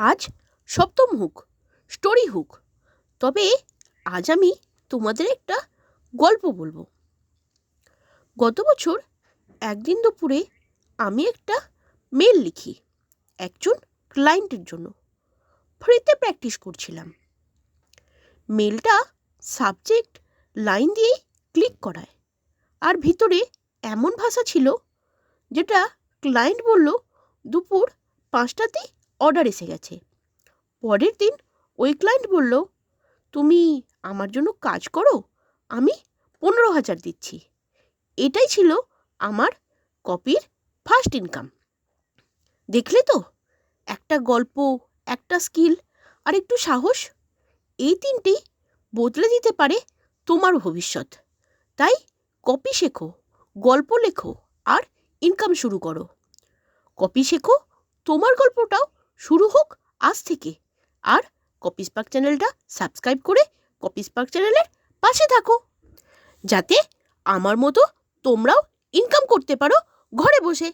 আজ সপ্তম hook, story hook. তবে আজ আমি তোমাদের একটা গল্প বলব। গত বছর একদিন দুপুরে আমি একটা মেল লিখি একজন ক্লায়েন্টের জন্য। ফ্রিতে প্র্যাকটিস করছিলাম। মেলটা সাবজেক্ট লাইন দিয়েই ক্লিক করায়। আর ভিতরে এমন ভাষা ছিল যেটা ক্লায়েন্ট বলল দুপুর পাঁচটাতেই অর্ডার এসে গেছে। পরের দিন ওই ক্লায়েন্ট বলল, তুমি আমার জন্য কাজ করো, আমি পনেরো হাজার দিচ্ছি। এটাই ছিল আমার কপির ফার্স্ট ইনকাম দেখলে তো, একটা গল্প, একটা স্কিল আর একটু সাহস, এই তিনটি বদলে দিতে পারে তোমার ভবিষ্যৎ। তাই কপি শেখো, গল্প লেখো আর ইনকাম শুরু করো। কপি শেখো, তোমার গল্পটাও শুরু হোক আজ থেকে। আর কপিস পার্ক চ্যানেলটা সাবস্ক্রাইব করে কপিস পার্ক চ্যানেলের পাশে থাকো। যাতে আমার মতো তোমরাও ইনকাম করতে পারো ঘরে বসে।